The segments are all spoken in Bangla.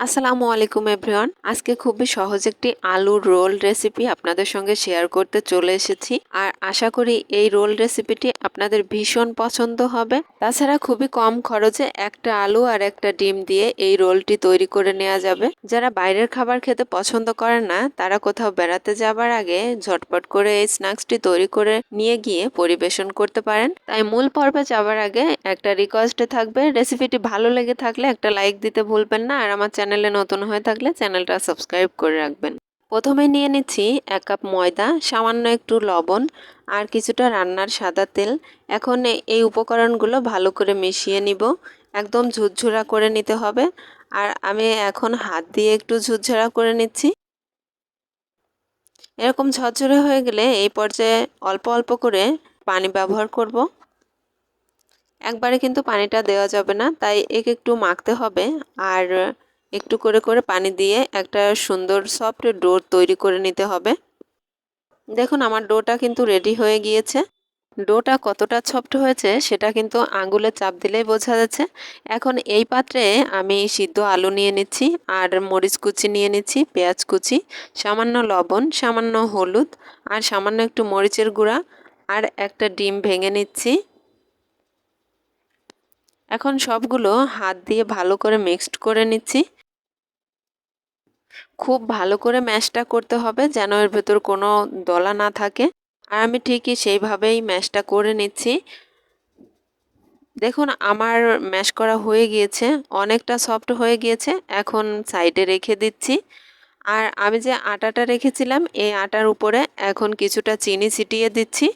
আসসালামু আলাইকুম এভরিওয়ান আজকে খুবই সহজ একটি আলুর রোল রেসিপি আপনাদের সঙ্গে শেয়ার করতে চলে এসেছি। আর আশা করি এই রোল রেসিপিটি আপনাদের ভীষণ পছন্দ হবে। তাছাড়া খুবই কম খরচে একটা আলু আর একটা ডিম দিয়ে এই রোলটি তৈরি করে নেওয়া যাবে। যারা বাইরের খাবার খেতে পছন্দ করেন না, তারা কোথাও বেড়াতে যাবার আগে ঝটপট করে এই স্ন্যাক্সটি তৈরি করে নিয়ে গিয়ে পরিবেশন করতে পারেন। তাই মূল পর্বে যাবার আগে একটা রিকোয়েস্টে থাকবে। রেসিপিটি ভালো লেগে থাকলে একটা লাইক দিতে ভুলবেন না। আর আমার নতুন হয়ে থাকলে চ্যানেলটা সাবস্ক্রাইব করে রাখবেন। প্রথমে নিয়ে নিচ্ছি এক কাপ ময়দা, সামান্য একটু লবণ আর কিছুটা রান্নার সাদা তেল। এখন এই উপকরণগুলো ভালো করে মিশিয়ে নিব। একদম ঝুরঝুরা করে নিতে হবে। আর আমি এখন হাত দিয়ে একটু ঝুরঝুরা করে নিচ্ছি। এরকম ঝরঝরে হয়ে গেলে এই পর্যায়ে অল্প অল্প করে পানি ব্যবহার করব। একবারে কিন্তু পানিটা দেওয়া যাবে না, তাই একে একটু মাখতে হবে। আর একটু করে করে পানি দিয়ে একটা সুন্দর সফট ডো তৈরি করে নিতে হবে। দেখুন আমার ডোটা কিন্তু রেডি হয়ে গিয়েছে। ডোটা কতটা সফট হয়েছে সেটা কিন্তু আঙুলে চাপ দিলেই বোঝা যাচ্ছে। এখন এই পাত্রে আমি সিদ্ধ আলু নিয়ে নিচ্ছি আর মরিচ কুচি নিয়ে নিচ্ছি, পেঁয়াজ কুচি, সামান্য লবণ, সামান্য হলুদ আর সামান্য একটু মরিচের গুঁড়া আর একটা ডিম ভেঙে নিচ্ছি। এখন সবগুলো হাত দিয়ে ভালো করে মিক্সড করে নিচ্ছি। খুব ভালো করে ম্যাশটা করতে হবে যেন এর ভেতর কোনো দলা না থাকে। আর আমি ঠিকই সেইভাবেই ম্যাশটা করে নিচ্ছি। দেখুন, আমার ম্যাশ করা হয়ে গিয়েছে, অনেকটা সফট হয়ে গিয়েছে, এখন সাইডে রেখে দিচ্ছি। আর আমি যে আটাটা রেখেছিলাম, এই আটার উপরে এখন কিছুটা চিনি ছিটিয়ে দিচ্ছি।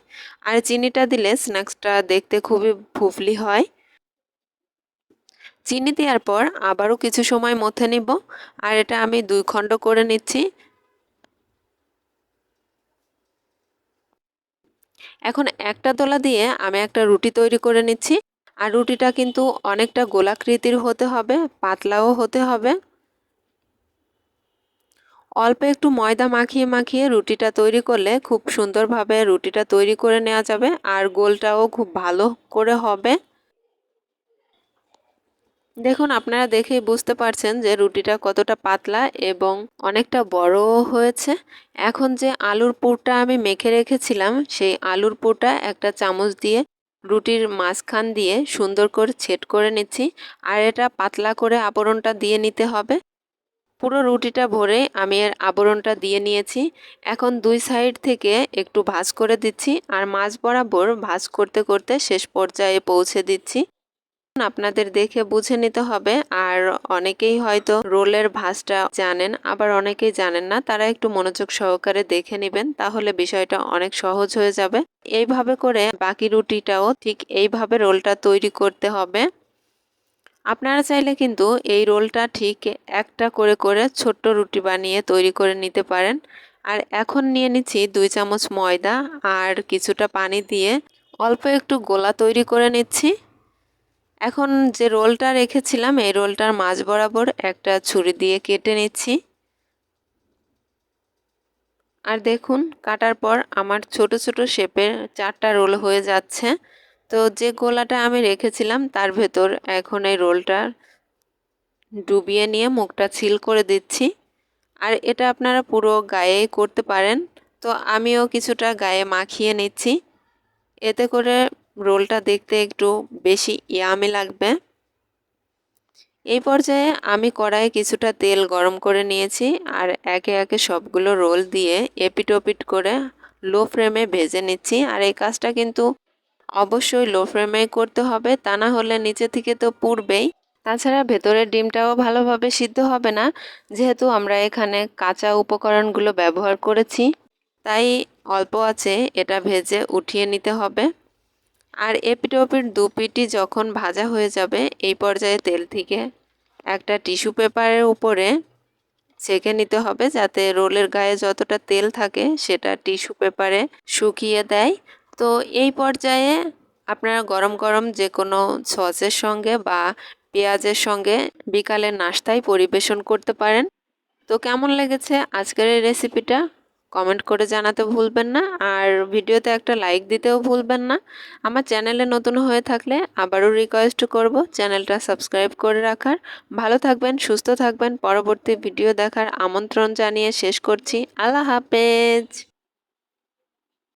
আর চিনিটা দিলে স্ন্যাক্সটা দেখতে খুবই ফুফলি হয়। চিনি দেওয়ার পর আবারও কিছু সময় মথে নিব। আর এটা আমি দুই খণ্ড করে নিচ্ছি। এখন একটা দোলা দিয়ে আমি একটা রুটি তৈরি করে নিচ্ছি। আর রুটিটা কিন্তু অনেকটা গোলাকৃতির হতে হবে, পাতলাও হতে হবে। অল্প একটু ময়দা মাখিয়ে মাখিয়ে রুটিটা তৈরি করলে খুব সুন্দরভাবে রুটিটা তৈরি করে নেওয়া যাবে। আর গোলটাও খুব ভালো করে হবে। দেখুন, আপনারা দেখেই বুঝতে পারছেন যে রুটিটা কতটা পাতলা এবং অনেকটা বড়ও হয়েছে। এখন যে আলুর পুরটা আমি মেখে রেখেছিলাম, সেই আলুর পুরটা একটা চামচ দিয়ে রুটির মাঝখান দিয়ে সুন্দর করে ছেট করে নিচ্ছি আর এটা পাতলা করে আবরণটা দিয়ে নিতে হবে। পুরো রুটিটা ভরে আমি এর আবরণটা দিয়ে নিয়েছি। এখন দুই সাইড থেকে একটু ভাজ করে দিচ্ছি আর মাছ বরাবর ভাজ করতে করতে শেষ পর্যায়ে পৌঁছে দিচ্ছি। আপনাদের দেখে বুঝে নিতে হবে। আর অনেকেই হয়তো রোলের ভাঁজটা জানেন, আবার অনেকেই জানেন না। তারা একটু মনোযোগ সহকারে দেখে নেবেন, তাহলে বিষয়টা অনেক সহজ হয়ে যাবে। এইভাবে করে বাকি রুটিটাও ঠিক এইভাবে রোলটা তৈরি করতে হবে। আপনারা চাইলে কিন্তু এই রোলটা ঠিক একটা করে করে ছোট্ট রুটি বানিয়ে তৈরি করে নিতে পারেন। আর এখন নিয়ে নিচ্ছি দুই চামচ ময়দা আর কিছুটা পানি দিয়ে অল্প একটু গোলা তৈরি করে নিচ্ছি। এখন যে রোলটা রেখেছিলাম, এই রোলটার মাঝ বরাবর একটা ছুরি দিয়ে কেটে নিচ্ছি। আর দেখুন, কাটার পর আমার ছোট ছোট শেপের চারটা রোল হয়ে যাচ্ছে। তো যে গোলাটা আমি রেখেছিলাম, তার ভেতর এখন এই রোলটা ডুবিয়ে নিয়ে মুখটা ছিল করে দিচ্ছি। আর এটা আপনারা পুরো গায়ে করতে পারেন। তো আমিও কিছুটা গায়ে মাখিয়ে নিচ্ছি। এতে করে রোলটা দেখতে একটু বেশি ইয়ামি লাগবে। এই পর্যায়ে আমি কড়াইয়ে কিছুটা তেল গরম করে নিয়েছি আর একে একে সবগুলো রোল দিয়ে এপিট ওপিট করে লো ফ্লেমে ভেজে নিচ্ছি। আর এই কাজটা কিন্তু অবশ্যই লো ফ্লেমে করতে হবে, তা না হলে নিচে থেকে তো পুড়বেই। তাছাড়া ভেতরের ডিমটাও ভালোভাবে সিদ্ধ হবে না, যেহেতু আমরা এখানে কাঁচা উপকরণগুলো ব্যবহার করেছি। তাই অল্প আছে, এটা ভেজে উঠিয়ে নিতে হবে। আর এপিট ওপিট দু পিটি যখন ভাজা হয়ে যাবে, এই পর্যায়ে তেল থেকে একটা টিস্যু পেপারের উপরে ছেঁকে নিতে হবে যাতে রোলের গায়ে যতটা তেল থাকে সেটা টিস্যু পেপারে শুকিয়ে দেয়। তো এই পর্যায়ে আপনারা গরম গরম যে কোনো সসের সঙ্গে বা পেঁয়াজের সঙ্গে বিকালের নাস্তায় পরিবেশন করতে পারেন। তো কেমন লেগেছে আজকের এই রেসিপিটা কমেন্ট করে জানাতে ভুলবেন না। আর ভিডিওতে একটা লাইক দিতেও ভুলবেন না। আমার চ্যানেলে নতুন হয়ে থাকলে আবারও রিকোয়েস্ট করব। চ্যানেলটা সাবস্ক্রাইব করে রাখার। ভালো থাকবেন, সুস্থ থাকবেন। পরবর্তী ভিডিও দেখার আমন্ত্রণ জানিয়ে শেষ করছি। আল্লাহ হাফেজ।